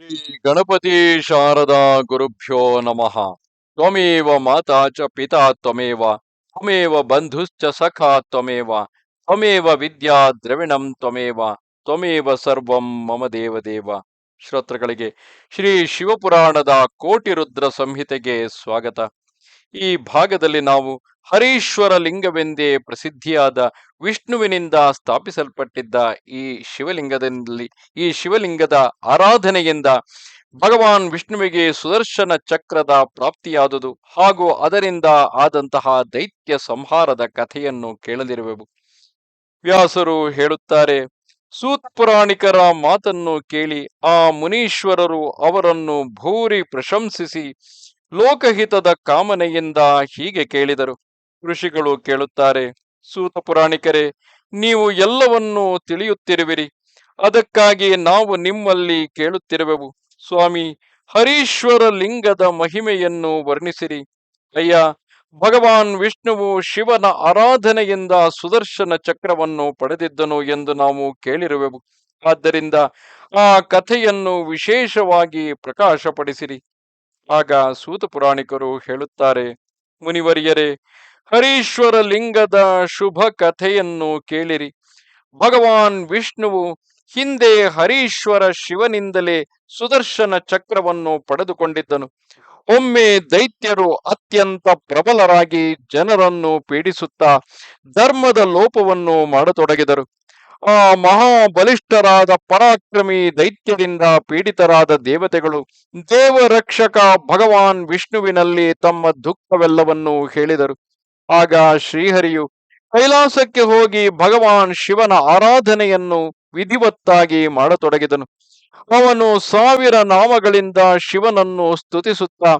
ಶ್ರೀ ಗಣಪತಿ ಶಾರದಾ ಗುರುಭ್ಯೋ ನಮಃ. ತ್ವಮೇವ ಮಾತಾ ಚ ಪಿತಾ ತ್ವಮೇವ ತ್ವಮೇವ ಬಂಧುಶ್ಚ ಸಖಾ ತ್ವಮೇವ ತ್ವಮೇವ ವಿದ್ಯಾ ದ್ರವಿಣಂ ತ್ವಮೇವ ತ್ವಮೇವ ಸರ್ವಂ ಮಮ ದೇವದೇವ. ಶ್ರೋತೃಗಳಿಗೆ ಶ್ರೀ ಶಿವಪುರಾಣದ ಕೋಟಿ ರುದ್ರ ಸಂಹಿತೆಗೆ ಸ್ವಾಗತ. ಈ ಭಾಗದಲ್ಲಿ ನಾವು ಹರೀಶ್ವರ ಲಿಂಗವೆಂದೇ ಪ್ರಸಿದ್ಧಿಯಾದ ವಿಷ್ಣುವಿನಿಂದ ಸ್ಥಾಪಿಸಲ್ಪಟ್ಟಿದ್ದ ಈ ಶಿವಲಿಂಗದಲ್ಲಿ, ಈ ಶಿವಲಿಂಗದ ಆರಾಧನೆಯಿಂದ ಭಗವಾನ್ ವಿಷ್ಣುವಿಗೆ ಸುದರ್ಶನ ಚಕ್ರದ ಪ್ರಾಪ್ತಿಯಾದುದು ಹಾಗೂ ಅದರಿಂದ ಆದಂತಹ ದೈತ್ಯ ಸಂಹಾರದ ಕಥೆಯನ್ನು ಕೇಳಲಿರುವೆವು. ವ್ಯಾಸರು ಹೇಳುತ್ತಾರೆ, ಸೂತ್ ಪುರಾಣಿಕರ ಮಾತನ್ನು ಕೇಳಿ ಆ ಮುನೀಶ್ವರರು ಅವರನ್ನು ಭೂರಿ ಪ್ರಶಂಸಿಸಿ ಲೋಕಹಿತದ ಕಾಮನೆಯಿಂದ ಹೀಗೆ ಕೇಳಿದರು. ಋಷಿಗಳು ಕೇಳುತ್ತಾರೆ, ಸೂತ ಪುರಾಣಿಕರೇ, ನೀವು ಎಲ್ಲವನ್ನೂ ತಿಳಿಯುತ್ತಿರುವಿರಿ. ಅದಕ್ಕಾಗಿ ನಾವು ನಿಮ್ಮಲ್ಲಿ ಕೇಳುತ್ತಿರುವೆವು. ಸ್ವಾಮಿ, ಹರೀಶ್ವರ ಲಿಂಗದ ಮಹಿಮೆಯನ್ನು ವರ್ಣಿಸಿರಿ. ಅಯ್ಯ, ಭಗವಾನ್ ವಿಷ್ಣುವು ಶಿವನ ಆರಾಧನೆಯಿಂದ ಸುದರ್ಶನ ಚಕ್ರವನ್ನು ಪಡೆದಿದ್ದನು ಎಂದು ನಾವು ಕೇಳಿರುವೆವು. ಆದ್ದರಿಂದ ಆ ಕಥೆಯನ್ನು ವಿಶೇಷವಾಗಿ ಪ್ರಕಾಶಪಡಿಸಿರಿ. ಆಗ ಸೂತ ಪುರಾಣಿಕರು ಹೇಳುತ್ತಾರೆ, ಮುನಿವರಿಯರೇ, ಹರೀಶ್ವರ ಲಿಂಗದ ಶುಭ ಕಥೆಯನ್ನು ಕೇಳಿರಿ. ಭಗವಾನ್ ವಿಷ್ಣುವು ಹಿಂದೆ ಹರೀಶ್ವರ ಶಿವನಿಂದಲೇ ಸುದರ್ಶನ ಚಕ್ರವನ್ನು ಪಡೆದುಕೊಂಡಿದ್ದನು. ಒಮ್ಮೆ ದೈತ್ಯರು ಅತ್ಯಂತ ಪ್ರಬಲರಾಗಿ ಜನರನ್ನು ಪೀಡಿಸುತ್ತಾ ಧರ್ಮದ ಲೋಪವನ್ನು ಮಾಡತೊಡಗಿದರು. ಆ ಮಹಾಬಲಿಷ್ಠರಾದ ಪರಾಕ್ರಮಿ ದೈತ್ಯದಿಂದ ಪೀಡಿತರಾದ ದೇವತೆಗಳು ದೇವರಕ್ಷಕ ಭಗವಾನ್ ವಿಷ್ಣುವಿನಲ್ಲಿ ತಮ್ಮ ದುಃಖವೆಲ್ಲವನ್ನು ಹೇಳಿದರು. ಆಗ ಶ್ರೀಹರಿಯು ಕೈಲಾಸಕ್ಕೆ ಹೋಗಿ ಭಗವಾನ್ ಶಿವನ ಆರಾಧನೆಯನ್ನು ವಿಧಿವತ್ತಾಗಿ ಮಾಡತೊಡಗಿದನು. ಅವನು ಸಾವಿರ ನಾಮಗಳಿಂದ ಶಿವನನ್ನು ಸ್ತುತಿಸುತ್ತಾ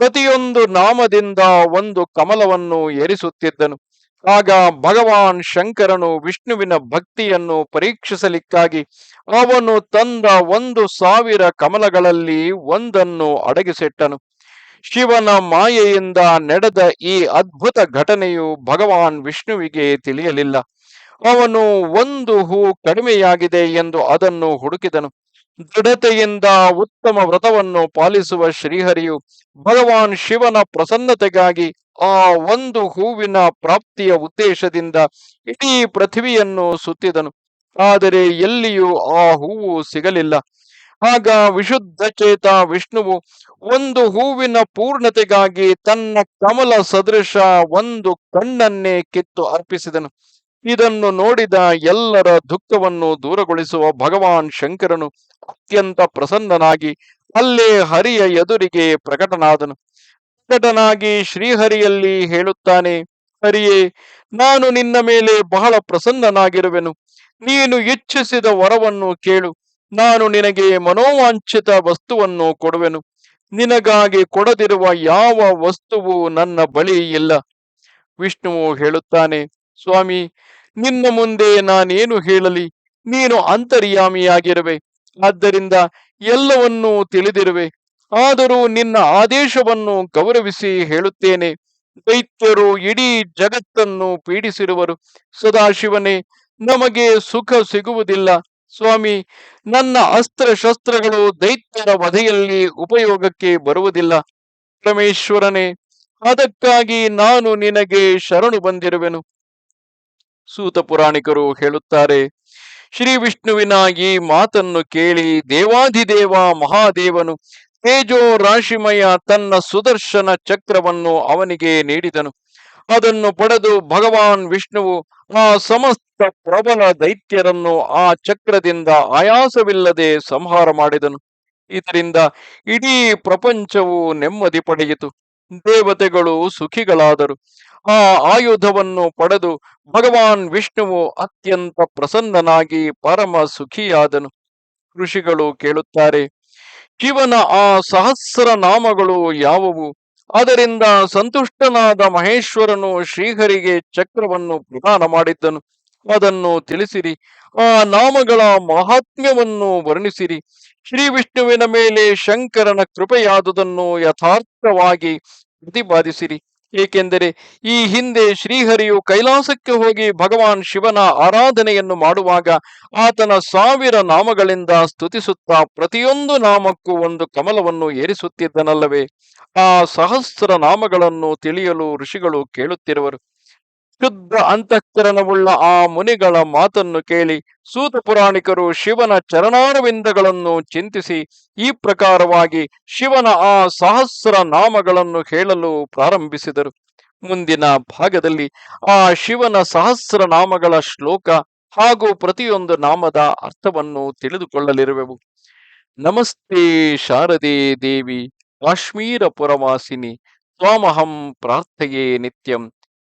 ಪ್ರತಿಯೊಂದು ನಾಮದಿಂದ ಒಂದು ಕಮಲವನ್ನು ಏರಿಸುತ್ತಿದ್ದನು. ಆಗ ಭಗವಾನ್ ಶಂಕರನು ವಿಷ್ಣುವಿನ ಭಕ್ತಿಯನ್ನು ಪರೀಕ್ಷಿಸಲಿಕ್ಕಾಗಿ ಅವನು ತಂದ ಒಂದು ಸಾವಿರ ಕಮಲಗಳಲ್ಲಿ ಒಂದನ್ನು ಅಡಗಿಸಿಟ್ಟನು. ಶಿವನ ಮಾಯೆಯಿಂದ ನಡೆದ ಈ ಅದ್ಭುತ ಘಟನೆಯು ಭಗವಾನ್ ವಿಷ್ಣುವಿಗೆ ತಿಳಿಯಲಿಲ್ಲ. ಅವನು ಒಂದು ಹೂ ಕಡಿಮೆಯಾಗಿದೆ ಎಂದು ಅದನ್ನು ಹುಡುಕಿದನು. ದೃಢತೆಯಿಂದ ಉತ್ತಮ ವ್ರತವನ್ನು ಪಾಲಿಸುವ ಶ್ರೀಹರಿಯು ಭಗವಾನ್ ಶಿವನ ಪ್ರಸನ್ನತೆಗಾಗಿ ಆ ಒಂದು ಹೂವಿನ ಪ್ರಾಪ್ತಿಯ ಉದ್ದೇಶದಿಂದ ಇಡೀ ಪೃಥ್ವಿಯನ್ನು ಸುತ್ತಿದನು. ಆದರೆ ಎಲ್ಲಿಯೂ ಆ ಹೂವು ಸಿಗಲಿಲ್ಲ. ಆಗ ವಿಶುದ್ಧ ಚೇತ ವಿಷ್ಣುವು ಒಂದು ಹೂವಿನ ಪೂರ್ಣತೆಗಾಗಿ ತನ್ನ ಕಮಲ ಸದೃಶ ಒಂದು ಕಣ್ಣನ್ನೇ ಕಿತ್ತು ಅರ್ಪಿಸಿದನು. ಇದನ್ನು ನೋಡಿದ ಎಲ್ಲರ ದುಃಖವನ್ನು ದೂರಗೊಳಿಸುವ ಭಗವಾನ್ ಶಂಕರನು ಅತ್ಯಂತ ಪ್ರಸನ್ನನಾಗಿ ಅಲ್ಲೇ ಹರಿಯ ಎದುರಿಗೆ ಪ್ರಕಟನಾದನು. ಪ್ರಕಟನಾಗಿ ಶ್ರೀಹರಿಯಲ್ಲಿ ಹೇಳುತ್ತಾನೆ, ಹರಿಯೇ, ನಾನು ನಿನ್ನ ಮೇಲೆ ಬಹಳ ಪ್ರಸನ್ನನಾಗಿರುವೆನು. ನೀನು ಇಚ್ಛಿಸಿದ ವರವನ್ನು ಕೇಳು. ನಾನು ನಿನಗೆ ಮನೋವಾಂಛಿತ ವಸ್ತುವನ್ನು ಕೊಡುವೆನು. ನಿನಗಾಗಿ ಕೊಡದಿರುವ ಯಾವ ವಸ್ತುವು ನನ್ನ ಬಳಿ ಇಲ್ಲ. ವಿಷ್ಣುವು ಹೇಳುತ್ತಾನೆ, ಸ್ವಾಮಿ, ನಿನ್ನ ಮುಂದೆ ನಾನೇನು ಹೇಳಲಿ? ನೀನು ಅಂತರ್ಯಾಮಿಯಾಗಿರುವೆ. ಆದ್ದರಿಂದ ಎಲ್ಲವನ್ನೂ ತಿಳಿದಿರುವೆ. ಆದರೂ ನಿನ್ನ ಆದೇಶವನ್ನು ಗೌರವಿಸಿ ಹೇಳುತ್ತೇನೆ. ದೈತ್ಯರು ಇಡೀ ಜಗತ್ತನ್ನು ಪೀಡಿಸಿರುವರು. ಸದಾಶಿವನೇ, ನಮಗೆ ಸುಖ ಸಿಗುವುದಿಲ್ಲ. ಸ್ವಾಮಿ, ನನ್ನ ಅಸ್ತ್ರ ಶಸ್ತ್ರಗಳು ದೈತ್ಯರ ವಧೆಯಲ್ಲಿ ಉಪಯೋಗಕ್ಕೆ ಬರುವುದಿಲ್ಲ. ಪರಮೇಶ್ವರನೇ, ಅದಕ್ಕಾಗಿ ನಾನು ನಿನಗೆ ಶರಣು ಬಂದಿರುವೆನು. ಸೂತ ಪುರಾಣಿಕರು ಹೇಳುತ್ತಾರೆ, ಶ್ರೀ ವಿಷ್ಣುವಿನ ಈ ಮಾತನ್ನು ಕೇಳಿ ದೇವಾಧಿದೇವ ಮಹಾದೇವನು ತೇಜೋ ರಾಶಿಮಯ ತನ್ನ ಸುದರ್ಶನ ಚಕ್ರವನ್ನು ಅವನಿಗೆ ನೀಡಿದನು. ಅದನ್ನು ಪಡೆದು ಭಗವಾನ್ ವಿಷ್ಣುವು ಆ ಸಮಸ್ತ ಪ್ರಬಲ ದೈತ್ಯರನ್ನು ಆ ಚಕ್ರದಿಂದ ಆಯಾಸವಿಲ್ಲದೆ ಸಂಹಾರ ಮಾಡಿದನು. ಇದರಿಂದ ಇಡೀ ಪ್ರಪಂಚವು ನೆಮ್ಮದಿ ಪಡೆಯಿತು. ದೇವತೆಗಳು ಸುಖಿಗಳಾದರು. ಆ ಆಯುಧವನ್ನು ಪಡೆದು ಭಗವಾನ್ ವಿಷ್ಣುವು ಅತ್ಯಂತ ಪ್ರಸನ್ನನಾಗಿ ಪರಮ ಸುಖಿಯಾದನು. ಋಷಿಗಳು ಕೇಳುತ್ತಾರೆ ಶಿವನ ಆ ಸಹಸ್ರ ನಾಮಗಳು ಯಾವುವು? ಅದರಿಂದ ಸಂತುಷ್ಟನಾದ ಮಹೇಶ್ವರನು ಶ್ರೀಹರಿಗೆ ಚಕ್ರವನ್ನು ಪ್ರದಾನ ಮಾಡಿದ್ದನು. ಅದನ್ನು ತಿಳಿಸಿರಿ. ಆ ನಾಮಗಳ ಮಹಾತ್ಮ್ಯವನ್ನು ವರ್ಣಿಸಿರಿ. ಶ್ರೀ ವಿಷ್ಣುವಿನ ಮೇಲೆ ಶಂಕರನ ಕೃಪೆಯಾದುದನ್ನು ಯಥಾರ್ಥವಾಗಿ ಪ್ರತಿಪಾದಿಸಿರಿ. ಏಕೆಂದರೆ ಈ ಹಿಂದೆ ಶ್ರೀಹರಿಯು ಕೈಲಾಸಕ್ಕೆ ಹೋಗಿ ಭಗವಾನ್ ಶಿವನ ಆರಾಧನೆಯನ್ನು ಮಾಡುವಾಗ ಆತನ ಸಾವಿರ ನಾಮಗಳಿಂದ ಸ್ತುತಿಸುತ್ತಾ ಪ್ರತಿಯೊಂದು ನಾಮಕ್ಕೂ ಒಂದು ಕಮಲವನ್ನು ಏರಿಸುತ್ತಿದ್ದನಲ್ಲವೇ. ಆ ಸಹಸ್ರ ನಾಮಗಳನ್ನು ತಿಳಿಯಲು ಋಷಿಗಳು ಕೇಳುತ್ತಿರುವರು. ಶುದ್ಧ ಅಂತಃಕರಣವುಳ್ಳ ಆ ಮುನಿಗಳ ಮಾತನ್ನು ಕೇಳಿ ಸೂತ ಪುರಾಣಿಕರು ಶಿವನ ಚರಣಾರವಿಂದಗಳನ್ನು ಚಿಂತಿಸಿ ಈ ಪ್ರಕಾರವಾಗಿ ಶಿವನ ಆ ಸಹಸ್ರ ನಾಮಗಳನ್ನು ಹೇಳಲು ಪ್ರಾರಂಭಿಸಿದರು. ಮುಂದಿನ ಭಾಗದಲ್ಲಿ ಆ ಶಿವನ ಸಹಸ್ರ ನಾಮಗಳ ಶ್ಲೋಕ ಹಾಗೂ ಪ್ರತಿಯೊಂದು ನಾಮದ ಅರ್ಥವನ್ನು ತಿಳಿದುಕೊಳ್ಳಲಿರುವೆವು. ನಮಸ್ತೆ ಶಾರದೆ ದೇವಿ, ಕಾಶ್ಮೀರ ಪುರವಾಸಿನಿ, ತ್ವಾಮಹಂ ಪ್ರಾರ್ಥೆಯೇ ನಿತ್ಯಂ.